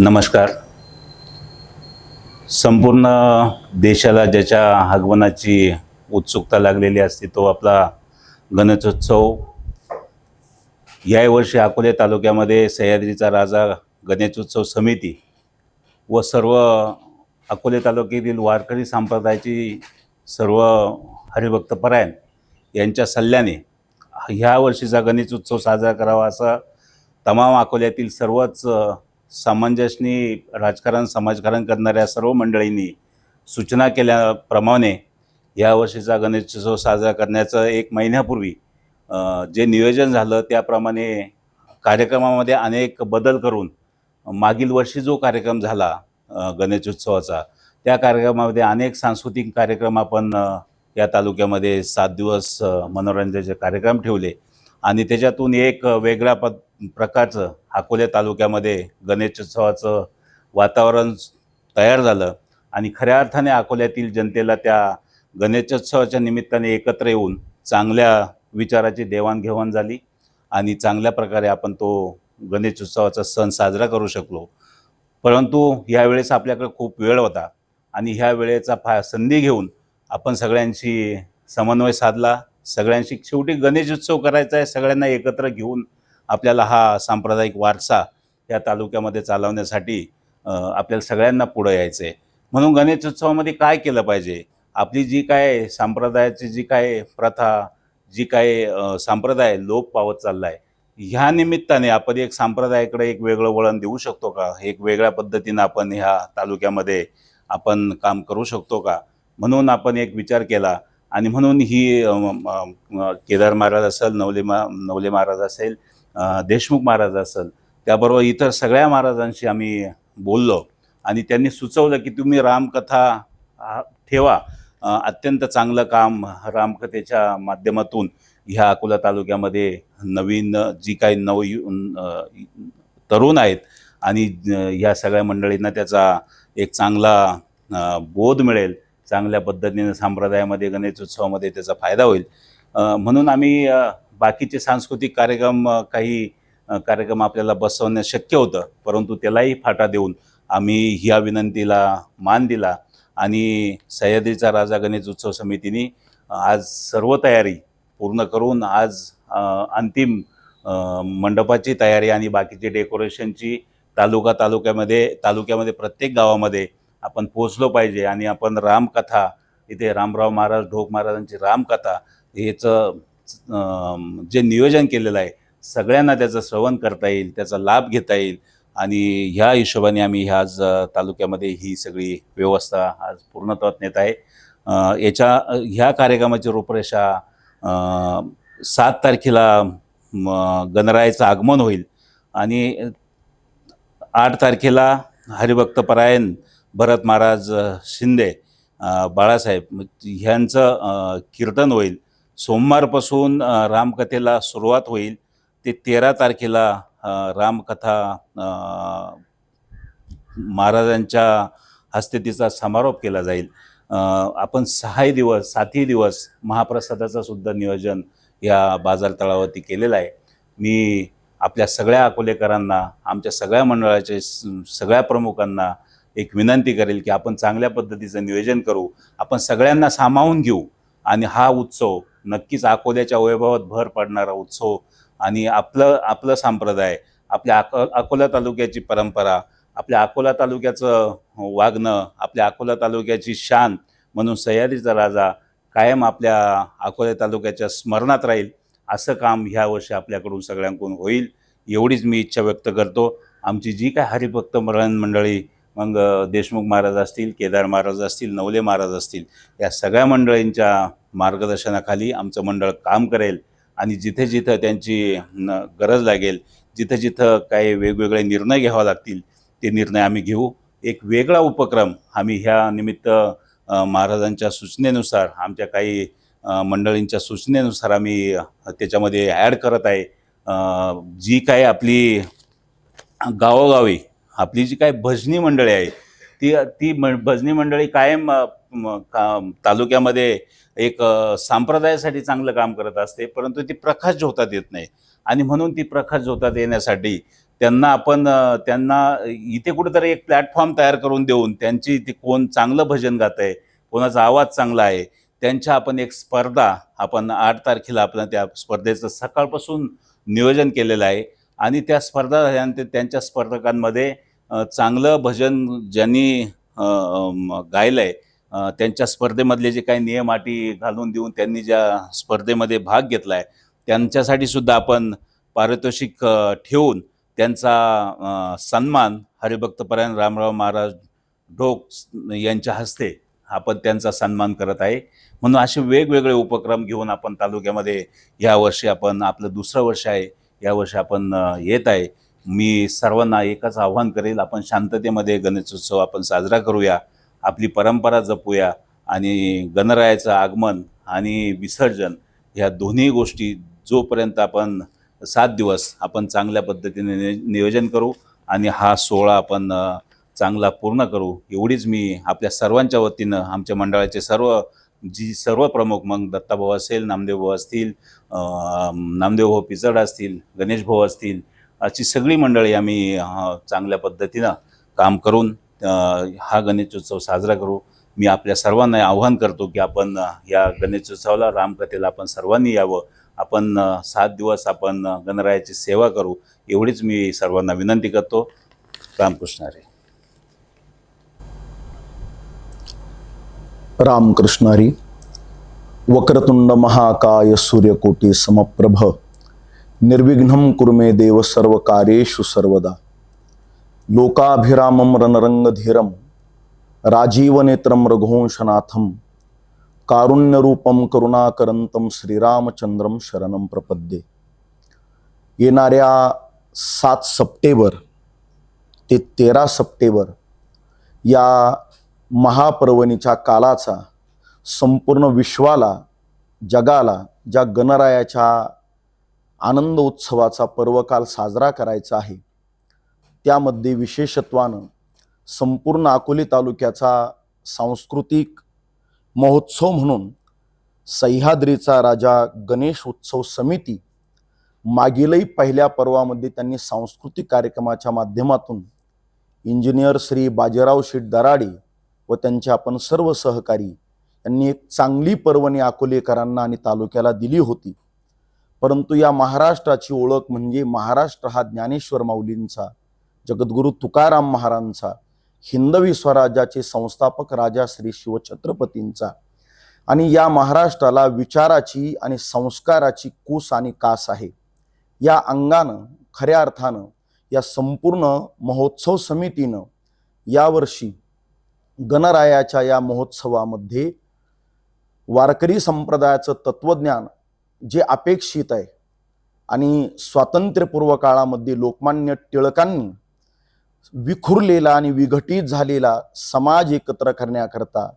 नमस्कार. संपूर्ण देशाला ज्याच्या आगमनाची उत्सुकता लागलेली असते तो आपला गणेशोत्सव. यावर्षी अकोले तालुक्यामध्ये सह्याद्रीचा राजा गणेशोत्सव समिती व सर्व अकोले तालुक्यातील वारकरी संप्रदायाची सर्व हरिभक्तपरायण यांच्या सल्ल्याने ह्या वर्षीचा गणेशोत्सव साजरा करावा असा तमाम अकोल्यातील सर्वच सामंजस्यनी राजकारण समाजकारण करणाऱ्या सर्व मंडळींनी सूचना केल्याप्रमाणे या वर्षीचा गणेशोत्सव साजरा करण्याचं एक महिन्यापूर्वी जे नियोजन झालं त्याप्रमाणे कार्यक्रमामध्ये अनेक बदल करून मागील वर्षी जो कार्यक्रम झाला गणेशोत्सवाचा त्या कार्यक्रमामध्ये अनेक सांस्कृतिक कार्यक्रम आपण या तालुक्यामध्ये सात दिवस मनोरंजनाचे कार्यक्रम ठेवले. आणि त्याच्यातून एक वेगळ्या पद प्रकारचं अकोले तालुक्यामध्ये गणेशोत्सवाचं वातावरण तयार झालं आणि खऱ्या अर्थाने अकोल्यातील जनतेला त्या गणेशोत्सवाच्या निमित्ताने एकत्र येऊन चांगल्या विचाराची देवाणघेवाण झाली आणि चांगल्या प्रकारे आपण तो गणेशोत्सवाचा सण साजरा करू शकलो. परंतु यावेळेस आपल्याकडे खूप वेळ होता आणि ह्या वेळेचा फा संधी घेऊन आपण सगळ्यांशी समन्वय साधला. सगळ्यांशी शेवटी गणेशोत्सव करायचा आहे सगळ्यांना एकत्र घेऊन आपल्याला हा सांप्रदायिक वारसा या तालुक्यामध्ये चालवण्यासाठी आपल्याला सगळ्यांना पुढं यायचं आहे. म्हणून गणेशोत्सवामध्ये काय केलं पाहिजे? आपली जी काय संप्रदायाची जी काय प्रथा जी काय संप्रदाय लोप पावत चालला आहे ह्या निमित्ताने आपण एक संप्रदायाकडे एक वेगळं वळण देऊ शकतो का? एक वेगळ्या पद्धतीनं आपण ह्या तालुक्यामध्ये आपण काम करू शकतो का? म्हणून आपण एक विचार केला आणि म्हणून ही केदार महाराज असेल नवले मा नवले महाराज असेल देशमुख महाराज असेल त्याबरोबर इतर सगळ्या महाराजांशी आम्ही बोललो आणि त्यांनी सुचवलं की तुम्ही रामकथा ठेवा. अत्यंत चांगलं काम रामकथेच्या माध्यमातून ह्या अकोला तालुक्यामध्ये नवीन जी काही नव तरुण आहेत आणि ह्या सगळ्या मंडळींना त्याचा एक चांगला बोध मिळेल. चांगल्या पद्धतीने संप्रदायामध्ये गणेशोत्सवामध्ये त्याचा फायदा होईल. म्हणून आम्ही बाकीचे सांस्कृतिक कार्यक्रम काही कार्यक्रम आपल्याला बसवणं शक्य होतं परंतु त्यालाही फाटा देऊन आम्ही ह्या विनंतीला मान दिला आणि सह्याद्रीचा राजा गणेश उत्सव समितीने आज सर्व तयारी पूर्ण करून आज अंतिम मंडपाची तयारी आणि बाकीची डेकोरेशनची तालुका तालुक्यामध्ये तालुक्यामध्ये प्रत्येक गावामध्ये आपण पोचलो पाहिजे आणि आपण रामकथा इथे रामराव महाराज ढोक महाराजांची रामकथा ह्याचं जे नियोजन केलेलं आहे सगळ्यांना त्याचं श्रवण करता येईल त्याचा लाभ घेता येईल. आणि ह्या हिशोबाने आम्ही ह्या आज तालुक्यामध्ये ही सगळी व्यवस्था आज पूर्णत्वात नेत आहे. याच्या ह्या कार्यक्रमाची रूपरेषा सात तारखेला गणरायाचं आगमन होईल. आणि आठ तारखेला हरिभक्तपरायण भरत महाराज शिंदे बाळासाहेब ह्यांचं कीर्तन होईल. सोमवारपासून रामकथेला सुरुवात होईल. ते तेरा तारखेला रामकथा महाराजांच्या हस्ते तिचा समारोप केला जाईल. आपण सहाही दिवस सातही दिवस महाप्रसादाचं सुद्धा नियोजन या बाजार तळावरती केलेलं आहे. मी आपल्या सगळ्या अकोलेकरांना आमच्या सगळ्या मंडळाचे स- सगळ्या प्रमुखांना एक विनंती करेल की आपण चांगल्या पद्धतीचं नियोजन करू. आपण सगळ्यांना सामावून घेऊ आणि हा उत्सव नक्कीच अकोल्याच्या वैभवात भर पडणारा उत्सव आणि आपलं आपलं संप्रदाय आपल्या अको अकोला तालुक्याची परंपरा आपल्या अकोला तालुक्याचं वागणं आपल्या अकोला तालुक्याची शान म्हणून सह्याद्रीचा राजा कायम आपल्या अकोला तालुक्याच्या स्मरणात राहील असं काम ह्या वर्षी आपल्याकडून सगळ्यांकडून होईल एवढीच मी इच्छा व्यक्त करतो. आमची जी काय हरिभक्त मरण मंडळी मग देशमुख महाराज असतील केदार महाराज असतील नवले महाराज असतील या सगळ्या मंडळींच्या मार्गदर्शनाखाली आमचं मंडळ काम करेल आणि जिथे जिथं त्यांची न गरज लागेल जिथं जिथं काही वेगवेगळे निर्णय घ्यावे लागतील ते निर्णय आम्ही घेऊ. एक वेगळा उपक्रम आम्ही ह्या निमित्त महाराजांच्या सूचनेनुसार आमच्या काही मंडळींच्या सूचनेनुसार आम्ही त्याच्यामध्ये ॲड करत आहे. जी काय आपली गावोगावी आपली जी काय भजनी मंडळी आहे ती ती म भजनी मंडळी कायम म, का तालुक्यामध्ये एक सांप्रदायासाठी संप्रदायासाठी चांगलं काम करत असते परंतु ती प्रकाश झोतात येत नाही. आणि म्हणून ती प्रकाश झोतात येण्यासाठी त्यांना आपण त्यांना इथे कुठेतरी एक प्लॅटफॉर्म तयार करून देऊन त्यांची ती कोण चांगलं भजन गात आहे कोणाचा आवाज चांगला आहे त्यांच्या आपण एक स्पर्धा आपण आठ तारखेला आपण त्या स्पर्धेचं सकाळपासून नियोजन केलेलं आहे. आणि त्या स्पर्धा झाल्यानंतर त्यांच्या स्पर्धकांमध्ये चांगलं भजन ज्यांनी गायलं आहे त्यांच्या स्पर्धेमधले जे काही नियम अटी घालून देऊन त्यांनी ज्या स्पर्धेमध्ये भाग घेतला आहे त्यांच्यासाठी सुद्धा आपण पारितोषिक ठेवून त्यांचा सन्मान हरिभक्तपरायण रामराव महाराज ढोक यांच्या हस्ते आपण त्यांचा सन्मान करत आहे. म्हणून असे वेगवेगळे उपक्रम घेऊन आपण तालुक्यामध्ये या वर्षी आपण आपलं दुसरं वर्ष आहे. या वर्षी आपण येत आहे. मी सर्वांना एकच आव्हान करेल आपण शांततेमध्ये गणेशोत्सव आपण साजरा करूया. आपली परंपरा जपूया आणि गणरायाचं आगमन आणि विसर्जन ह्या दोन्ही गोष्टी जोपर्यंत आपण सात दिवस आपण चांगल्या पद्धतीने नियोजन करू आणि हा सोहळा आपण चांगला पूर्ण करू एवढीच मी आपल्या सर्वांच्या वतीनं आमच्या मंडळाचे सर्व जी सर्व प्रमुख मग दत्ताभाऊ असेल नामदेव भाऊ असतील नामदेव भाऊ पिचड असतील गणेश भाऊ असतील अशी सगळी मंडळी आम्ही चांगल्या पद्धतीनं काम करून हा गणेशोत्सव साजरा करू. मी आपल्या सर्वांना आव्हान करतो की आपण या गणेशोत्सवाला रामकथेला आपण सर्वांनी यावं. आपण सात दिवस आपण गणरायाची सेवा करू. एवढीच मी सर्वांना विनंती करतो. रामकृष्ण हरी. रामकृष्ण हरी. वक्रतुंड महाकाय सूर्यकोटी समप्रभ. निर्विघ्नं कुरुमे देव सर्व कार्येषु सर्वदा. लोकाभिरामं रणरंगधीरं राजीवनेत्रं रघुवंशनाथं कारुण्यरूपं करुणाकरंतं श्रीरामचंद्रं शरणं प्रपद्ये. येणाऱ्या सात सप्टेंबर ते तेरा सप्टेंबर या महापर्वणीच्या कालाचा संपूर्ण विश्वाला जगाला ज्या गणरायाच्या आनंद उत्सवाचा पर्वकाल साजरा करायचा आहे त्यामध्ये विशेषत्वानं संपूर्ण अकोले तालुक्याचा सांस्कृतिक महोत्सव म्हणून सह्याद्रीचा राजा गणेश उत्सव समिती मागीलही पहिल्या पर्वामध्ये त्यांनी सांस्कृतिक कार्यक्रमाच्या माध्यमातून इंजिनियर श्री बाजीराव शेठ दराडे व त्यांचे आपण सर्व सहकारी यांनी एक चांगली पर्वणी अकोलेकरांना आणि तालुक्याला दिली होती. परंतु या महाराष्ट्राची ओळख म्हणजे महाराष्ट्र हा ज्ञानेश्वर माऊलींचा जगद्गुरु तुकाराम महाराजांचा हिंदवी स्वराज्याचे संस्थापक राजा श्री शिवछत्रपतींचा. आणि या महाराष्ट्राला विचाराची आणि संस्काराची कूस आणि कास आहे. या अंगानं खऱ्या अर्थानं या संपूर्ण महोत्सव समितीनं यावर्षी गणरायाच्या या महोत्सवामध्ये वारकरी संप्रदायाचं तत्वज्ञान जे अपेक्षित आहे आणि स्वातंत्र्यपूर्व काळामध्ये लोकमान्य टिळकांनी विखुरलेला आणि विघटित झालेला समाज एकत्र करण्याकरता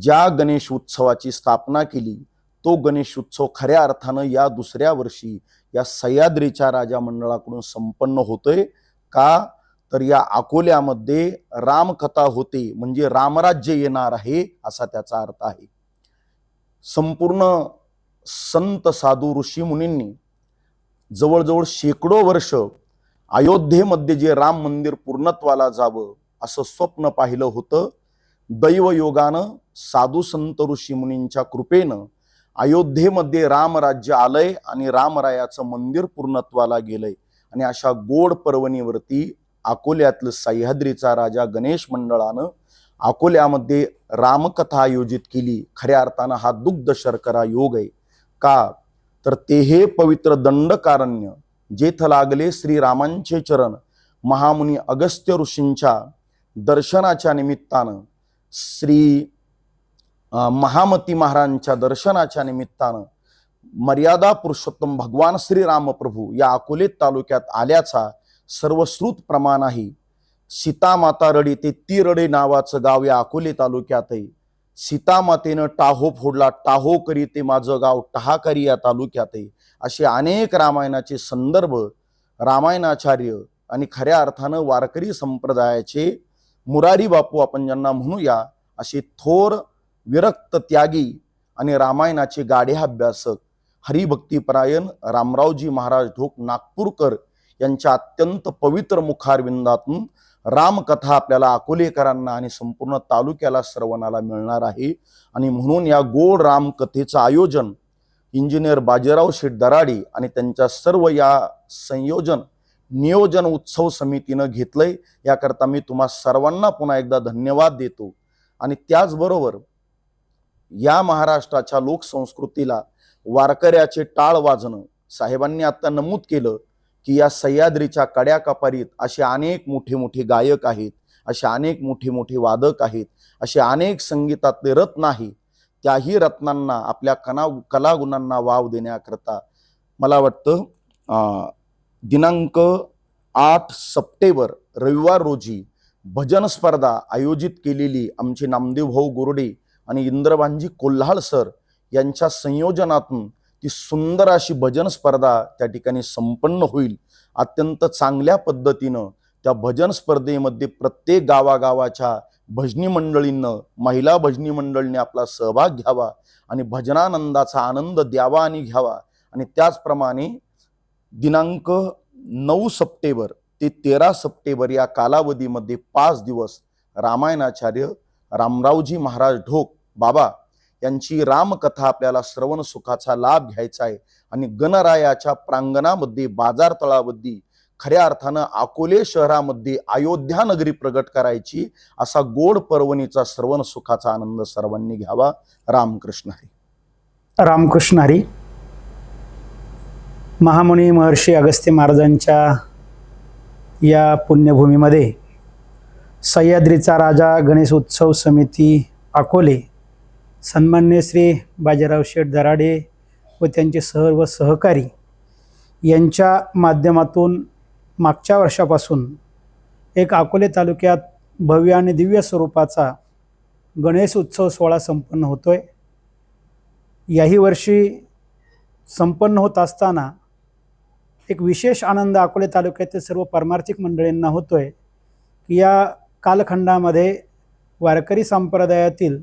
ज्या गणेश उत्सवाची स्थापना केली तो गणेश उत्सव खऱ्या अर्थानं या दुसऱ्या वर्षी या सह्याद्रीच्या राजा मंडळाकडून संपन्न होतोय का? तर या अकोल्यामध्ये रामकथा होते म्हणजे रामराज्य येणार आहे असा त्याचा अर्थ आहे. संपूर्ण संत साधू ऋषी मुनींनी जवळजवळ शेकडो वर्ष अयोध्येमध्ये जे राम मंदिर पूर्णत्वाला जावं असं स्वप्न पाहिलं होतं दैवयोगानं साधू संत ऋषी मुनींच्या कृपेनं अयोध्येमध्ये रामराज्य आलंय आणि रामरायाचं मंदिर पूर्णत्वाला गेलंय. आणि अशा गोड पर्वणीवरती अकोल्यातलं सह्याद्रीचा राजा गणेश मंडळानं अकोल्यामध्ये रामकथा आयोजित केली. खऱ्या अर्थानं हा दुग्ध शर्करा योग आहे. का? तर ते हे पवित्र दंडकारण्य जेथ लागले श्रीरामांचे चरण. महामुनी अगस्त्य ऋषींच्या दर्शनाच्या निमित्तानं श्री महामती महाराजांच्या दर्शनाच्या निमित्तानं मर्यादा पुरुषोत्तम भगवान श्रीरामप्रभू या अकोलेत तालुक्यात आल्याचा सर्वश्रुत प्रमाण आहे सीतामाता रडी ते ती रडे नावाचं गाव या अकोले तालुक्यात आहे सीतामातेनं टाहो फोडला टाहो करी ते माझं गाव टहाकरी या तालुक्यात आहे असे अनेक रामायणाचे संदर्भ रामायणाचार्य आणि खऱ्या अर्थानं वारकरी संप्रदायाचे मुरारी बापू आपण ज्यांना म्हणूया असे थोर विरक्त त्यागी आणि रामायणाचे गाढे अभ्यासक हरिभक्तीपरायण रामरावजी महाराज ढोक नागपूरकर यांच्या अत्यंत पवित्र मुखारविंदातून रामकथा आपल्याला अकोलेकरांना आणि संपूर्ण तालुक्याला श्रवणाला मिळणार आहे. आणि म्हणून या गोड रामकथेचं आयोजन इंजिनियर बाजीराव शेठ दराडी आणि त्यांच्या सर्व या संयोजन नियोजन उत्सव समितीनं घेतलंय. याकरता मी तुम्हा सर्वांना पुन्हा एकदा धन्यवाद देतो. आणि त्याचबरोबर या महाराष्ट्राच्या लोकसंस्कृतीला वारकऱ्याचे टाळ वाजणं साहेबांनी आता नमूद केलं. की या सह्याद्रीच्या कड्याकपारीत असे अनेक मोठे मोठे गायक आहेत असे अनेक मोठे मोठे वादक आहेत असे अनेक संगीतातले रत्न आहेत. त्याही रत्नांना आपल्या कना कलागुणांना वाव देण्याकरता मला वाटतं दिनांक आठ सप्टेंबर रविवार रोजी भजन स्पर्धा आयोजित केलेली आमचे नामदेव भाऊ गोरडे आणि इंद्रबांजी कोल्हाळ सर यांच्या संयोजनातून ती सुंदर अशी भजन स्पर्धा त्या ठिकाणी संपन्न होईल. अत्यंत चांगल्या पद्धतीनं त्या भजन स्पर्धेमध्ये प्रत्येक गावागावाच्या भजनी मंडळींनं महिला भजनी मंडळींनी आपला सहभाग घ्यावा आणि भजनानंदाचा आनंद द्यावा आणि घ्यावा. आणि त्याचप्रमाणे दिनांक नऊ सप्टेंबर ते तेरा सप्टेंबर या कालावधीमध्ये पाच दिवस रामायणाचार्य रामरावजी महाराज ढोक बाबा यांची रामकथा आपल्याला श्रवण सुखाचा लाभ घ्यायचा आहे. आणि गणरायाच्या प्रांगणामध्ये बाजार तळामध्ये खऱ्या अर्थानं अकोले शहरामध्ये अयोध्या नगरी प्रगट करायची असा गोड पर्वणीचा श्रवण सुखाचा आनंद सर्वांनी घ्यावा. रामकृष्ण हरी. रामकृष्ण हरी. महामुनी महर्षी अगस्त्य महाराजांच्या या पुण्यभूमीमध्ये सह्याद्रीचा राजा गणेश उत्सव समिती अकोले सन्मान्य श्री बाजीराव शेठ दराडे व त्यांचे सर्व सहकारी यांच्या माध्यमातून मागच्या वर्षापासून एक अकोले तालुक्यात भव्य आणि दिव्य स्वरूपाचा गणेश उत्सव सोहळा संपन्न होतो आहे याही वर्षी संपन्न होत असताना एक विशेष आनंद अकोले तालुक्यातील सर्व परमार्थिक मंडळींना होतो आहे की या कालखंडामध्ये वारकरी संप्रदायातील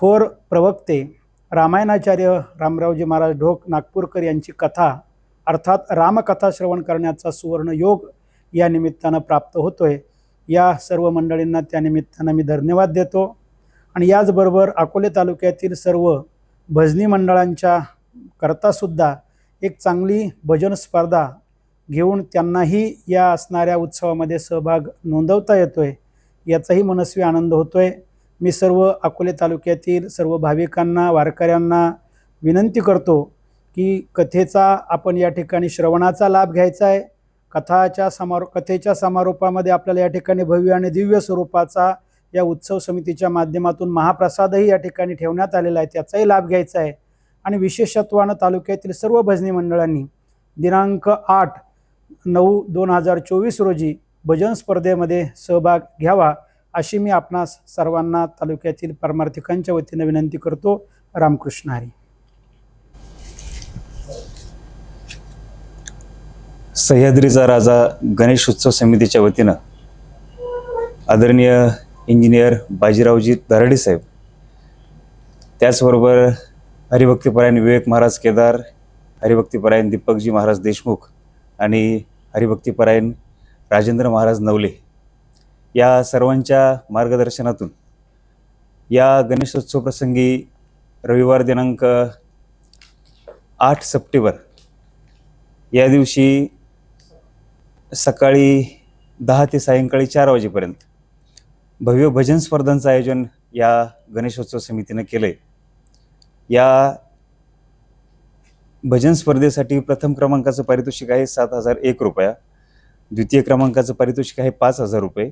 थोर प्रवक्ते रामायणाचार्य रामरावजी महाराज ढोक नागपूरकर यांची कथा अर्थात रामकथा श्रवण करण्याचा सुवर्ण योग या निमित्तानं प्राप्त होतोय. या सर्व मंडळींना त्या निमित्तानं मी धन्यवाद देतो. आणि याचबरोबर अकोले तालुक्यातील सर्व भजनी मंडळांच्या करतासुद्धा एक चांगली भजन स्पर्धा घेऊन त्यांनाही या असणाऱ्या उत्सवामध्ये सहभाग नोंदवता येतोय. याचाही मनस्वी आनंद होतोय. मी सर्व अकोले तालुक्यातील सर्व भाविकांना वारकऱ्यांना विनंती करतो की कथेचा आपण या ठिकाणी श्रवणाचा लाभ घ्यायचा आहे. कथाच्या समारो कथेच्या समारोपामध्ये आपल्याला या ठिकाणी भव्य आणि दिव्य स्वरूपाचा या उत्सव समितीच्या माध्यमातून महाप्रसादही या ठिकाणी ठेवण्यात आलेला आहे. त्याचाही लाभ घ्यायचा आहे. आणि विशेषत्वानं तालुक्यातील सर्व भजनी मंडळांनी दिनांक आठ नऊ दोन हजार चोवीस रोजी भजन स्पर्धेमध्ये सहभाग घ्यावा. अशी मी आपणास सर्वांना तालुक्यातील परमार्थिकांच्या वतीनं विनंती करतो. रामकृष्ण हरी. सह्याद्रीचा राजा गणेश उत्सव समितीच्या वतीनं आदरणीय इंजिनियर बाजीरावजी दराडे साहेब त्याचबरोबर हरिभक्तीपरायण विवेक महाराज केदार हरिभक्तीपरायण दीपकजी महाराज देशमुख आणि हरिभक्तीपरायण राजेंद्र महाराज नवले या सर्वांच्या मार्गदर्शनातून या गणेशोत्सव प्रसंगी रविवार दिनांक आठ सप्टेंबर या दिवशी सकाळी दहा ते सायंकाळी चार वाजेपर्यंत भव्य भजन स्पर्धांचं आयोजन या गणेशोत्सव समितीनं केलं आहे या भजन स्पर्धेसाठी प्रथम क्रमांकाचं पारितोषिक आहे सात हजार एक रुपया द्वितीय क्रमांकाचं पारितोषिक आहे पाच हजार रुपये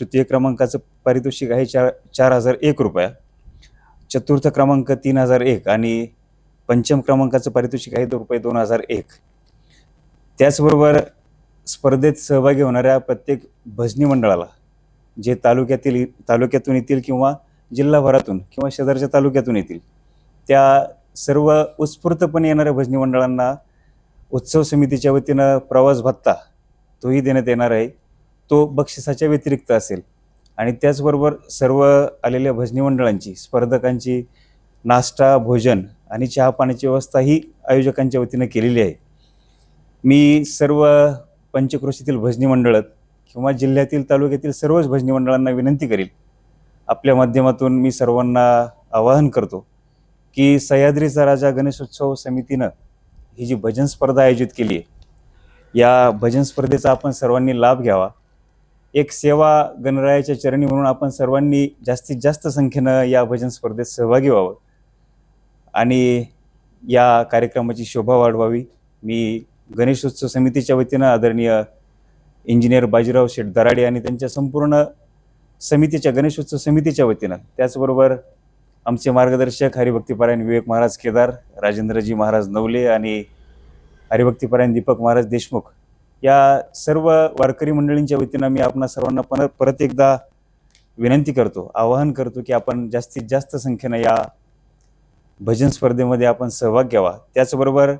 तृतीय क्रमांकाचं पारितोषिक आहे चार चार हजार एक रुपया. चतुर्थ क्रमांक तीन हजार एक आणि पंचम क्रमांकाचं पारितोषिक आहे रुपये दोन हजार एक. त्याचबरोबर स्पर्धेत सहभागी होणाऱ्या प्रत्येक भजनी मंडळाला जे तालुक्यातील तालुक्यातून येतील किंवा जिल्हाभरातून किंवा शेजारच्या तालुक्यातून येतील त्या सर्व उत्स्फूर्तपणे येणाऱ्या भजनी मंडळांना उत्सव समितीच्या वतीनं प्रवास भत्ता तोही देण्यात येणार आहे. तो बक्षिसाच्या व्यतिरिक्त असेल. आणि त्याचबरोबर सर्व आलेल्या भजनी मंडळांची स्पर्धकांची नाश्ता भोजन आणि चहा पाण्याची व्यवस्था ही आयोजकांच्या वतीनं केलेली आहे. मी सर्व पंचक्रोशीतील भजनी मंडळात किंवा जिल्ह्यातील तालुक्यातील सर्वच भजनी मंडळांना विनंती करील. आपल्या माध्यमातून मी सर्वांना आवाहन करतो की सह्याद्रीचा राजा गणेशोत्सव समितीनं ही जी भजन स्पर्धा आयोजित केली आहे या भजन स्पर्धेचा आपण सर्वांनी लाभ घ्यावा. एक सेवा गणरायाच्या चरणी म्हणून आपण सर्वांनी जास्तीत जास्त संख्येनं या भजन स्पर्धेत सहभागी व्हावं. आणि या कार्यक्रमाची शोभा वाढवावी. मी गणेशोत्सव समितीच्या वतीनं आदरणीय इंजिनियर बाजीराव शेठ दराडे आणि त्यांच्या संपूर्ण समितीच्या गणेशोत्सव समितीच्या वतीनं. त्याचबरोबर आमचे मार्गदर्शक हरिभक्तीपरायण विवेक महाराज केदार राजेंद्रजी महाराज नवले आणि हरिभक्तीपरायण दीपक महाराज देशमुख या सर्व वारकरी मंडळींच्या वतीनं मी आपणा सर्वांना परत परत एकदा विनंती करतो आवाहन करतो की आपण जास्तीत जास्त संख्येनं या भजन स्पर्धेमध्ये आपण सहभाग घ्यावा. त्याचबरोबर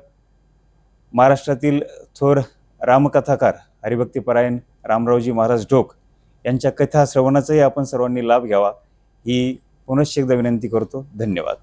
महाराष्ट्रातील थोर रामकथाकार हरिभक्तीपरायण रामरावजी महाराज ढोक यांच्या कथा श्रवणाचाही आपण सर्वांनी लाभ घ्यावा ही पुनश्च एकदा विनंती करतो. धन्यवाद.